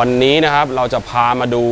วันนี้นะครับเราจะพามาดู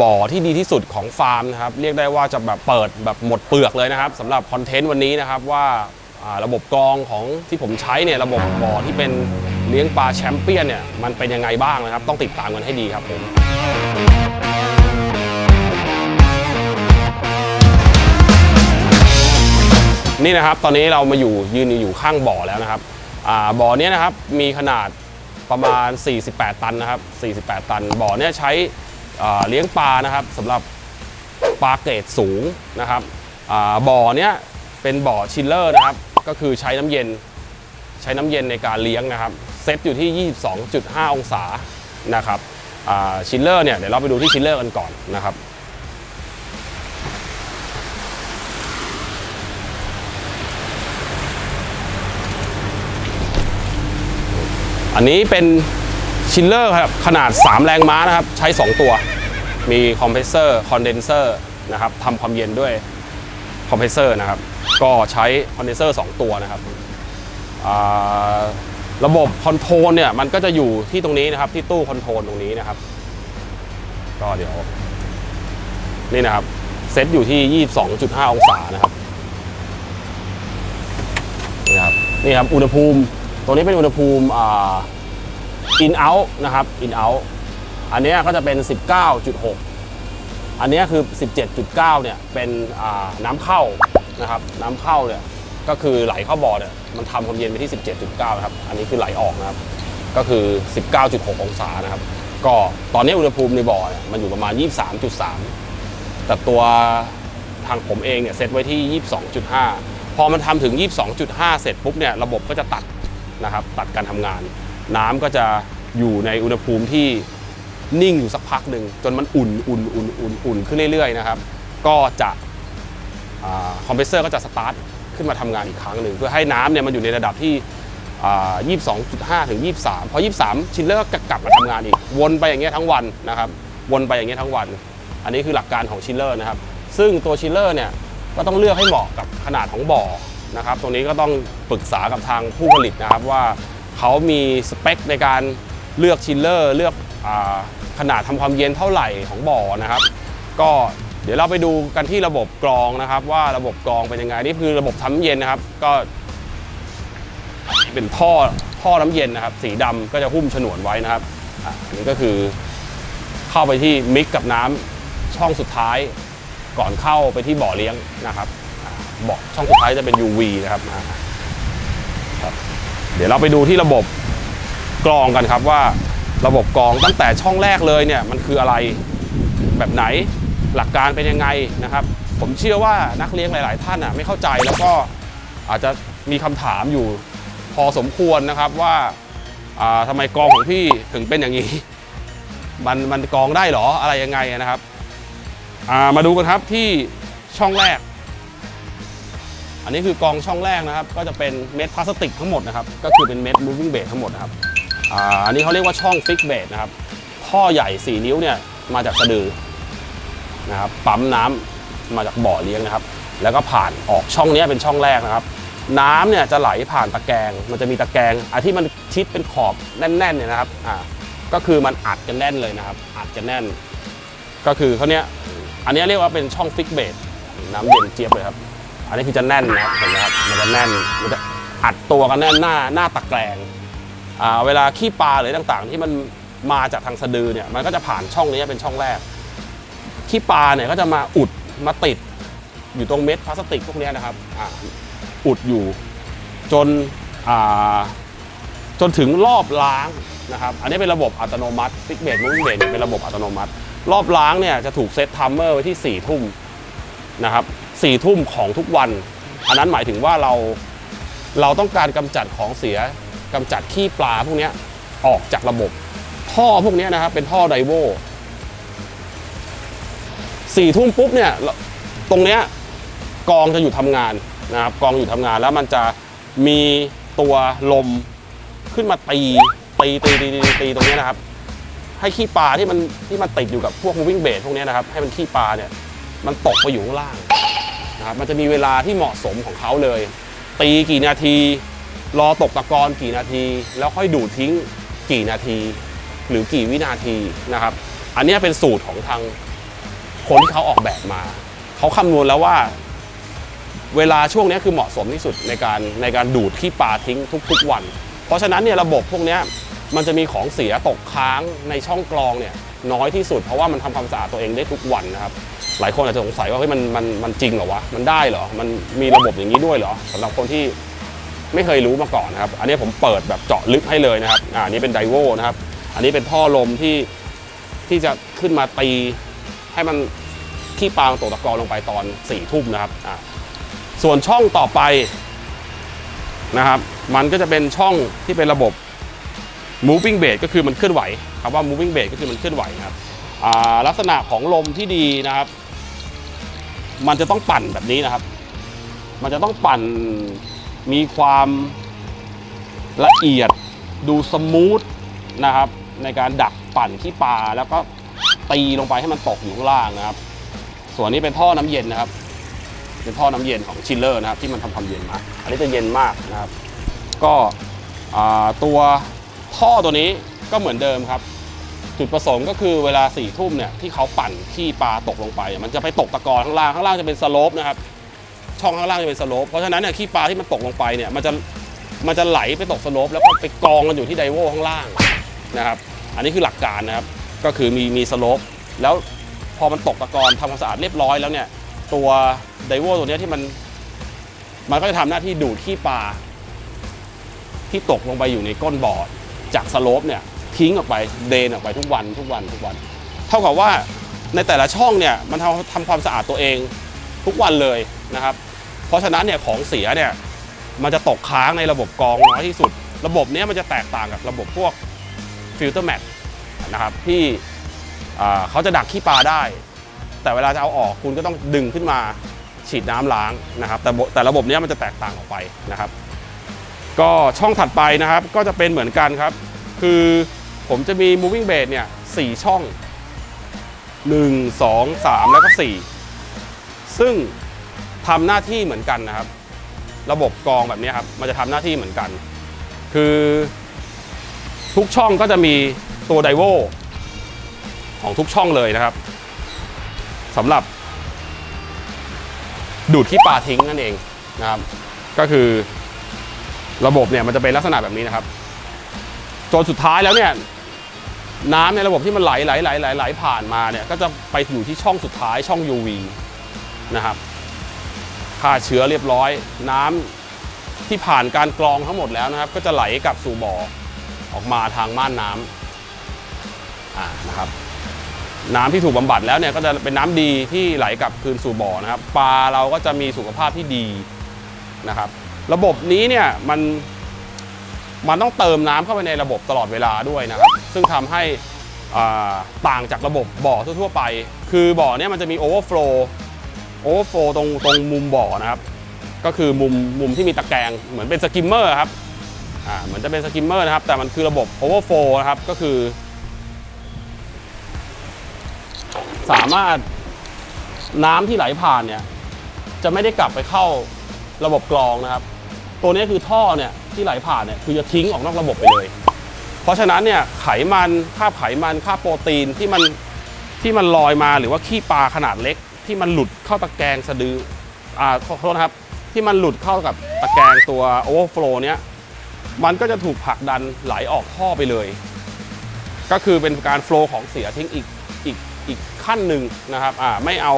บ่อที่ดีที่สุดของฟาร์มนะครับเรียกได้ว่าจะแบบเปิดแบบหมดเปลือกเลยนะครับสำหรับคอนเทนต์วันนี้นะครับว่าระบบกรองของที่ผมใช้เนี่ยระบบบ่อที่เป็นเลี้ยงปลาแชมเปี้ยนเนี่ยมันเป็นยังไงบ้างนะครับ ต้องติดตามกันให้ดีครับผมนี่นะครับตอนนี้เรามาอยู่ยืนอยู่ข้างบ่อแล้วนะครับบ่อเนี้ยนะครับมีขนาด ประมาณ 48 ตันนะครับ 48 ตัน บ่อเนี้ยใช้เลี้ยงปลานะครับสำหรับปลาเกรดสูงนะครับบ่อเนี้ยเป็นบ่อชิลเลอร์นะครับ ก็คือใช้น้ำเย็นใช้น้ำเย็นในการเลี้ยงนะครับเซตอยู่ที่ 22.5 องศานะครับชิลเลอร์เนี่ยเดี๋ยวเราไปดูที่ชิลเลอร์กันก่อนนะครับ อันนี้เป็นชิลเลอร์ครับขนาด 3 แรงม้านะครับ ใช้ 2 ตัว มีคอมเพรสเซอร์คอนเดนเซอร์นะครับทำความเย็นด้วยคอมเพรสเซอร์นะครับ ก็ใช้คอนเดนเซอร์2ตัวนะครับ ระบบคอนโทรลเนี่ยมันก็จะอยู่ที่ตรงนี้นะครับที่ตู้คอนโทรลตรงนี้นะครับ ก็เดี๋ยวนี่นะครับเซตอยู่ที่ 22.5 องศานะครับนี่ครับนี่ครับอุณหภูมิ ตรงนี้เป็นอุณหภูมิอ่า in out นะครับ in out อันนี้ก็จะเป็น 19.6 อันนี้คือ 17.9 เนี่ยเป็นน้ำเข้านะครับน้ำเข้าเนี่ยก็คือไหลเข้าบ่อเนี่ยมันทำความเย็นไปที่ 17.9 นะครับ อันนี้คือไหลออกนะครับ ก็คือ 19.6 องศานะครับ ก็ตอนนี้อุณหภูมิในบ่อเนี่ยมันอยู่ประมาณ 23.3 แต่ตัวทางผมเองเนี่ยเซตไว้ที่ 22.5 พอมันทำถึง 22.5 เสร็จปุ๊บเนี่ยระบบก็จะตัด นะครับตัดการทำงาน น้ำก็จะอยู่ในอุณหภูมิที่นิ่งอยู่สักพักหนึ่งจนมันอุ่นอุ่นอุ่นอุ่นอุ่นขึ้นเรื่อยๆนะครับก็จะคอมเพรสเซอร์ก็จะสตาร์ทขึ้นมาทำงานอีกครั้งหนึ่งเพื่อให้น้ำเนี่ยมันอยู่ในระดับที่อ่า22.5 ถึง 23 พอ 23 ชิลเลอร์ก็กลับมาทำงานอีก วนไปอย่างเงี้ยทั้งวันนะครับ วนไปอย่างเงี้ยทั้งวัน อันนี้คือหลักการของชิลเลอร์นะครับ ซึ่งตัวชิลเลอร์เนี่ยก็ต้องเลือกให้เหมาะกับขนาดของบ่อ นะครับ ตรงนี้ก็ต้องปรึกษากับทางผู้ผลิตนะครับว่าเขามีสเปคในการเลือกชิลเลอร์เลือกอขนาดทำความเย็นเท่าไหร่ของบ่อนะครับ ก็เดี๋ยวเราไปดูกันที่ระบบกรองนะครับ ว่าระบบกรองเป็นยังไงนี่คือระบบทำน้ำเย็นนะครับ ก็เป็นท่อท่อน้ำเย็นนะครับ สีดำก็จะหุ้มฉนวนไว้นะครับอันนี้ก็คือเข้าไปที่มิกกับน้ำช่องสุดท้ายก่อนเข้าไปที่บ่อเลี้ยงนะครับ อะบ่อช่องสุดท้ายจะเป็น UV นะครับอะครับ เดี๋ยวเราไปดูที่ระบบกรองกันครับว่าระบบกรองตั้งแต่ช่องแรกเลยเนี่ยมันคืออะไรแบบไหนหลักการเป็นยังไงนะครับ ผมเชื่อว่านักเลี้ยงหลาย ๆ ท่านอะไม่เข้าใจแล้วก็อาจจะมีคำถามอยู่พอสมควรนะครับว่าอ่าทำไมกรองของพี่ถึงเป็นอย่างนี้ มันมันกรองได้เหรออะไรยังไงนะครับอ่ามาดูกันครับที่ช่องแรก อันนี้คือกองช่องแรกนะครับ ก็จะเป็นเม็ดพลาสติกทั้งหมดนะครับ ก็คือเป็นเม็ด moving base ทั้งหมดนะครับอ่าอันนี้เขาเรียกว่าช่อง fix base นะครับท่อใหญ่ 4 นิ้วเนี่ยมาจากสะดือนะครับปั๊มน้ำมาจากบ่อเลี้ยงนะครับ แล้วก็ผ่านออกช่องนี้เป็นช่องแรกนะครับ น้ำเนี่ยจะไหลผ่านตะแกรงมันจะมีตะแกรงอันที่มันชิดเป็นขอบแน่นๆเนี่ยนะครับอ่าก็คือมันอัดกันแน่นเลยนะครับ อัดกันแน่น ก็คือเขาเนี้ยอันนี้เรียกว่าเป็นช่อง fix base น้ำเย็นเจี๊ยบเลยครับ อันนี้คือจะแน่นนะครับเห็นไหมครับมันจะแน่นมันจะอัดตัวกันแน่นหน้าหน้าตะแกรงเวลาขี้ปลาหรือต่างๆ ที่มันมาจากทางสะดือเนี่ยมันก็จะผ่านช่องนี้เป็นช่องแรกขี้ปลาเนี่ยก็จะมาอุดมาติดอยู่ตรงเม็ดพลาสติกพวกนี้นะครับออุดอยู่จนจนถึงรอบล้างนะครับ อันนี้เป็นระบบอัตโนมัติฟิกเบดมูฟเบดเป็นระบบอัตโนมัติ รอบล้างเนี่ยจะถูกเซตทัมเมอร์ไว้ที่4ี่ทุ่มนะครับ สี่ทุ่มของทุกวัน อันนั้นหมายถึงว่าเราเราต้องการกำจัดของเสียกำจัดขี้ปลาพวกนี้ออกจากระบบ ท่อพวกนี้นะครับเป็นท่อไดโวสี่ทุ่มปุ๊บเนี่ยตรงเนี้ยกองจะอยู่ทำงานนะครับกองอยู่ทำงานแล้วมันจะมีตัวลมขึ้นมาตีตีตีตีตีตีตรงเนี้ยนะครับ ให้ขี้ปลาที่มันที่มันติดอยู่กับพวกวิ่งเบสพวกนี้นะครับ ให้มันขี้ปลาเนี่ยมันตกไปอยู่ข้างล่าง นะครับมันจะมีเวลาที่เหมาะสมของเขาเลย ตีกี่นาที รอตกตะกอนกี่นาที แล้วค่อยดูดทิ้งกี่นาที หรือกี่วินาทีนะครับ อันนี้เป็นสูตรของทางคนที่เขาออกแบบมา เขาคำนวณแล้วว่า เวลาช่วงนี้คือเหมาะสมที่สุดในการในการดูดขี้ปลาทิ้งทุกๆวัน เพราะฉะนั้นเนี่ยระบบพวกนี้มันจะมีของเสียตกค้างในช่องกรองเนี่ย น้อยที่สุด เพราะว่ามันทำความสะอาดตัวเองได้ทุกวันนะครับหลายคนอาจจะสงสัยว่าเฮ้ยมันมันมันจริงเหรอวะมันได้เหรอมันมีระบบอย่างนี้ด้วยเหรอสำหรับคนที่ไม่เคยรู้มาก่อนนะครับ อันนี้ผมเปิดแบบเจาะลึกให้เลยนะครับอ่าอันนี้เป็นไดโวนะครับ อันนี้เป็นท่อลมที่ที่จะขึ้นมาตีให้มันขี้ปลาตกตะกอนลงไปตอนสี่ทุ่มนะครับอ่าส่วนช่องต่อไปนะครับ มันก็จะเป็นช่องที่เป็นระบบ moving bait ก็คือมันเคลื่อนไหว คำว่า moving bait ก็คือมันเคลื่อนไหวนะครับลักษณะของลมที่ดีนะครับ มันจะต้องปั่นแบบนี้นะครับ มันจะต้องปั่นมีความละเอียดดูสมูทนะครับ ในการดักปั่นที่ปลาแล้วก็ตีลงไปให้มันตกอยู่ข้างล่างนะครับ ส่วนนี้เป็นท่อน้ำเย็นนะครับ เป็นท่อน้ำเย็นของชิลเลอร์นะครับ ที่มันทำความเย็นมา อันนี้จะเย็นมากนะครับ ก็ตัวท่อตัวนี้ก็เหมือนเดิมครับ จุดประสงค์ก็คือเวลาสี่ทุ่มเนี่ยที่เขาปั่นขี้ปลาตกลงไป มันจะไปตกตะกอนข้างล่างข้างล่างจะเป็นสโลปนะครับช่องข้างล่างจะเป็นสโลปเพราะฉะนั้นเนี่ยขี้ปลาที่มันตกลงไปเนี่ยมันจะมันจะไหลไปตกสโลปแล้วก็ไปกองกันอยู่ที่ไดโวข้างล่างนะครับอันนี้คือหลักการนะครับก็คือมีมีสโลปแล้วพอมันตกตะกอนทำความสะอาดเรียบร้อยแล้วเนี่ยตัวไดโวตัวเนี้ยที่มันมันก็จะทำหน้าที่ดูดขี้ปลาที่ตกลงไปอยู่ในก้นบ่อจากสโลปเนี่ย ทิ้งออกไปเดนออกไปทุกวันทุกวันทุกวัน เท่ากับว่าในแต่ละช่องเนี่ยมันทำทำความสะอาดตัวเองทุกวันเลยนะครับ เพราะฉะนั้นเนี่ยของเสียเนี่ยมันจะตกค้างในระบบกรองน้อยที่สุด ระบบเนี้ยมันจะแตกต่างกับระบบพวกฟิลเตอร์แมทนะครับที่เขาจะดักขี้ปลาได้ แต่เวลาจะเอาออกคุณก็ต้องดึงขึ้นมาฉีดน้ำล้างนะครับ แต่แต่ระบบเนี้ยมันจะแตกต่างออกไปนะครับ ก็ช่องถัดไปนะครับก็จะเป็นเหมือนกันครับ คือ ผมจะมี moving base เนี่ยสี่ช่อง 1 2 3 แล้วก็ 4 ซึ่งทำหน้าที่เหมือนกันนะครับ ระบบกรองแบบนี้ครับ มันจะทำหน้าที่เหมือนกัน คือทุกช่องก็จะมีตัวไดโวของทุกช่องเลยนะครับสำหรับดูดขี้ปลาทิ้งนั่นเองนะครับ ก็คือระบบเนี่ยมันจะเป็นลักษณะแบบนี้นะครับ จนสุดท้ายแล้วเนี่ยน้ำในระบบที่มันไหลไหลไหลไหลไหลผ่านมาเนี่ยก็จะไปอยู่ที่ช่องสุดท้ายช่อง UV นะครับฆ่าเชื้อเรียบร้อย น้ำที่ผ่านการกรองทั้งหมดแล้วนะครับ ก็จะไหลกลับสู่บ่อออกมาทางม่านน้ำอ่านะครับ น้ำที่ถูกบำบัดแล้วเนี่ยก็จะเป็นน้ำดีที่ไหลกลับคืนสู่บ่อนะครับ ปลาเราก็จะมีสุขภาพที่ดีนะครับ ระบบนี้เนี่ยมัน มันต้องเติมน้ำเข้าไปในระบบตลอดเวลาด้วยนะครับซึ่งทำให้ต่างจากระบบบ่อทั่วๆไป คือบ่อเนี้ยมันจะมีโอเวอร์โฟลโอเวอร์โฟลตรงตรงมุมบ่อนะครับ ก็คือมุมมุมที่มีตะแกรงเหมือนเป็นสกิมเมอร์ครับอ่าเหมือนจะเป็นสกิมเมอร์นะครับแต่มันคือระบบโอเวอร์โฟลนะครับก็คือ สามารถน้ำที่ไหลผ่านเนี่ยจะไม่ได้กลับไปเข้าระบบกรองนะครับ ตัวนี้คือท่อเนี่ย ที่ไหลผ่านเนี่ยคือจะทิ้งออกนอกระบบไปเลย เพราะฉะนั้นเนี่ยไขมันคราบไขมันคราบโปรตีนที่มันที่มันลอยมาหรือว่าขี้ปลาขนาดเล็ก ที่มันหลุดเข้าตะแกรงสะดืออ่าขอโทษนะครับที่มันหลุดเข้ากับตะแกรงตัวโอเวอร์โฟลเนี้ยมันก็จะถูกผลักดันไหลออกท่อไปเลย ก็คือเป็นการโฟลของเสียทิ้งอีกอีกอีกขั้นหนึ่งนะครับอ่าไม่เอา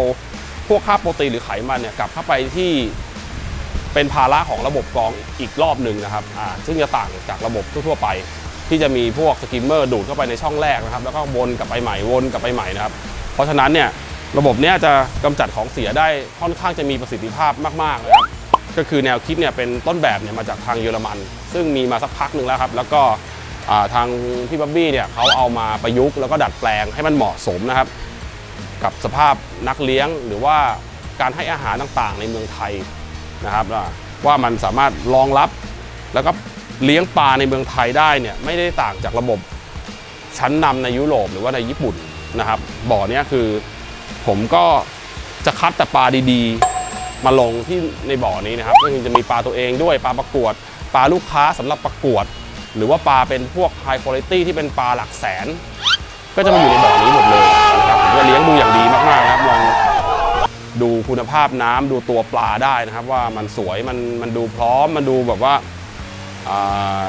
พวกคราโปรตีนหรือไขมันเนี่ยกลับเข้าไปที่ เป็นภาระของระบบกรองอีกรอบหนึ่งนะครับซึ่งจะต่างจากระบบทั่วๆไป ที่จะมีพวกสกิมเมอร์ดูดเข้าไปในช่องแรกนะครับ แล้วก็วนกลับไปใหม่วนกลับไปใหม่นะครับ เพราะฉะนั้นเนี่ยระบบเนี้ยจะกำจัดของเสียได้ค่อนข้างจะมีประสิทธิภาพมากๆนะครับก็คือแนวคิดเนี่ยเป็นต้นแบบเนี่ยมาจากทางเยอรมัน ซึ่งมีมาสักพักหนึ่งแล้วครับ แล้วก็ทางพี่บ๊อบบี้เนี่ยเขาเอามาประยุกต์แล้วก็ดัดแปลงให้มันเหมาะสมนะครับ กับสภาพนักเลี้ยงหรือว่าการให้อาหารต่างๆ ในเมืองไทย นะครับว่ามันสามารถรองรับ แล้วก็เลี้ยงปลาในเมืองไทยได้เนี่ยไม่ได้ต่างจากระบบชั้นนำในยุโรปหรือว่าในญี่ปุ่นนะครับ บ่อเนี้ยคือผมก็จะคัดแต่ปลาดีๆ มาลงที่ในบ่อนี้นะครับก็คือจะมีปลาตัวเองด้วยปลาประกวด ปลาลูกค้าสำหรับประกวด หรือว่าปลาเป็นพวกไฮคุณ i t y ที่เป็นปลาหลักแสน ก็จะมาอยู่ในบ่อนี้หมดเลยนะครับผมจะเลี้ยงดูอย่างดีมากๆนะ ครับลองดูคุณภาพน้ำดูตัวปลาได้นะครับ ว่ามันสวยมันมันดูพร้อมมันดูแบบว่าา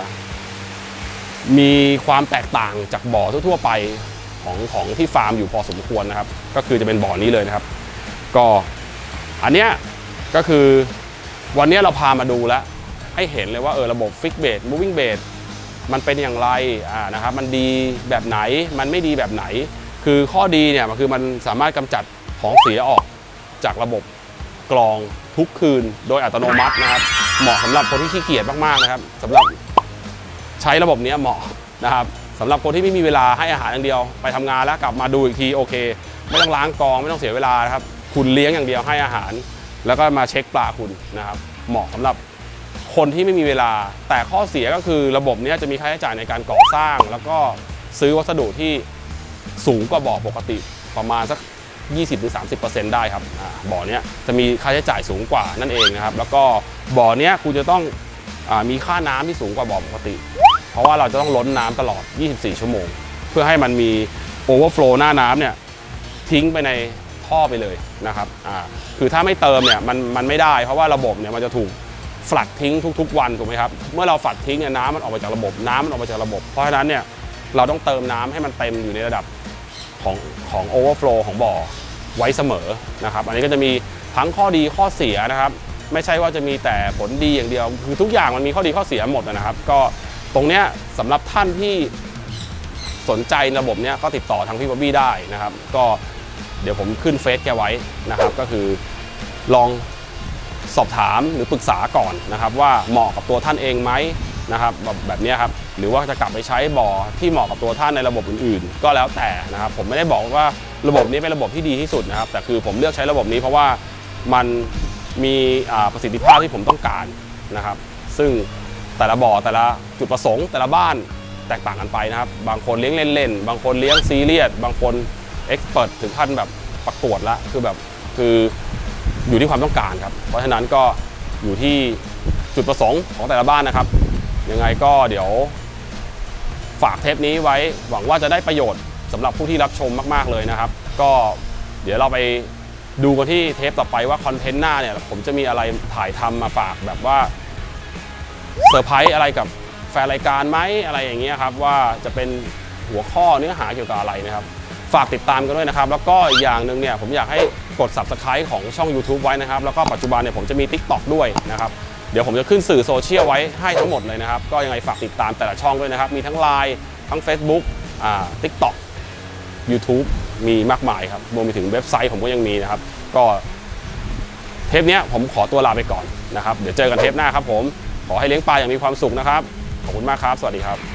มีความแตกต่างจากบ่อทั่ว ๆ ไปของของที่ฟาร์มอยู่พอสมควรนะครับ ก็คือจะเป็นบ่อนี้เลยนะครับ ก็อันเนี้ยก็คือวันนี้เราพามาดูแล้ว ให้เห็นเลยว่าเออระบบฟิกเบ e moving bait มันเป็นอย่างไรอ่านะครับ มันดีแบบไหนมันไม่ดีแบบไหน คือข้อดีเนี่ยมันคือมันสามารถกำจัดของเสียออก จากระบบกรองทุกคืนโดยอัตโนมัตินะครับ เหมาะสำหรับคนที่ขี้เกียจมากๆนะครับสำหรับใช้ระบบเนี้ยเหมาะนะครับสำหรับคนที่ไม่มีเวลาให้อาหารอย่างเดียว ไปทำงานแล้วกลับมาดูอีกทีโอเค ไม่ต้องล้างกรองไม่ต้องเสียเวลานะครับ คุณเลี้ยงอย่างเดียวให้อาหาร แล้วก็มาเช็คปลาคุณนะครับ เหมาะสำหรับคนที่ไม่มีเวลา แต่ข้อเสียก็คือระบบเนี้ยจะมีค่าใช้จ่ายในการก่อสร้าง แล้วก็ซื้อวัสดุที่สูงกว่าบ่อปกติประมาณสัก 20-30%ได้ครับอาบ่อเนี้ยจะมีค่าใช้จ่ายสูงกว่านั่นเองนะครับ แล้วก็บ่อเนี้ยคุณจะต้องอามีค่าน้ำที่สูงกว่าบ่อปกติ เพราะว่าเราจะต้องล้นน้ำตลอด 24 ชั่วโมง เพื่อให้มันมีโอเวอร์ฟลหน้าน้ำเนี่ยทิ้งไปในท่อไปเลยนะครับอ่าคือถ้าไม่เติมเนี่ยมันมันไม่ได้ เพราะว่าระบบเนี่ยมันจะถูกฝลัดทิ้งทุก ๆ วันถูกไหมครับ เมื่อเราฝลัดทิ้งเนี่ยน้ำมันออกมาจากระบบน้ำมันออกมาจากระบบ เพราะฉะนั้นเนี่ยเราต้องเติมน้ำให้มันเต็มอยู่ในระดับ ของของโอเวอร์ฟลของบ่อไว้เสมอนะครับ อันนี้ก็จะมีทั้งข้อดีข้อเสียนะครับ ไม่ใช่ว่าจะมีแต่ผลดีอย่างเดียว คือทุกอย่างมันมีข้อดีข้อเสียหมดนะครับ ก็ตรงเนี้ยสำหรับท่านที่สนใจระบบเนี้ยก็ติดต่อทางพี่บ๊อบบี้ได้นะครับ ก็เดี๋ยวผมขึ้นเฟซแกไว้นะครับ ก็คือลองสอบถามหรือปรึกษาก่อนนะครับ ว่าเหมาะกับตัวท่านเองไหม นะครับแบบแบบนี้ครับหรือว่าจะกลับไปใช้บ่อที่เหมาะกับตัวท่านในระบบอื่นๆ ก็แล้วแต่นะครับผมไม่ได้บอกว่าระบบนี้เป็นระบบที่ดีที่สุดนะครับแต่คือผมเลือกใช้ระบบนี้เพราะว่ามันมีประสิทธิภาพที่ผมต้องการนะครับ ซึ่งแต่ละบ่อแต่ละจุดประสงค์ แต่ละบ้านแตกต่างกันไปนะครับ บางคนเลี้ยงเล่นๆ บางคนเลี้ยงซีเรียส บางคนเอ็กซ์เพรสถึงขั้นแบบประกวดละ คือแบบคืออยู่ที่ความต้องการครับ เพราะฉะนั้นก็อยู่ที่จุดประสงค์ของแต่ละบ้านนะครับ ยังไงก็เดี๋ยวฝากเทปนี้ไว้หวังว่าจะได้ประโยชน์สำหรับผู้ที่รับชมมากๆเลยนะครับ ก็เดี๋ยวเราไปดูกันที่เทปต่อไปว่าคอนเทนต์หน้าเนี่ย ผมจะมีอะไรถ่ายทำมาฝากแบบว่าเซอร์ไพรส์อะไรกับแฟนรายการไหมอะไรอย่างเงี้ยครับ ว่าจะเป็นหัวข้อเนื้อหาเกี่ยวกับอะไรนะครับ ฝากติดตามกันด้วยนะครับ แล้วก็อีกอย่างหนึ่งเนี่ยผมอยากให้กด subscribe ของช่อง YouTube ไว้นะครับ แล้วก็ปัจจุบันเนี่ยผมจะมี TikTok ด้วยนะครับ ดี๋ยวผมจะขึ้นสื่อโซเชียลไว้ให้ทั้งหมดเลยนะครับ ก็ยังไงฝากติดตามแต่ละช่องด้วยนะครับ มีทั้ง Line ทั้ง Facebook อ่า TikTok YouTube มีมากมายครับรวมไปถึงเว็บไซต์ผมก็ยังมีนะครับ ก็เทปนี้ผมขอตัวลาไปก่อนนะครับ เดี๋ยวเจอกันเทปหน้าครับผม ขอให้เลี้ยงปลาอย่างมีความสุขนะครับ ขอบคุณมากครับ สวัสดีครับ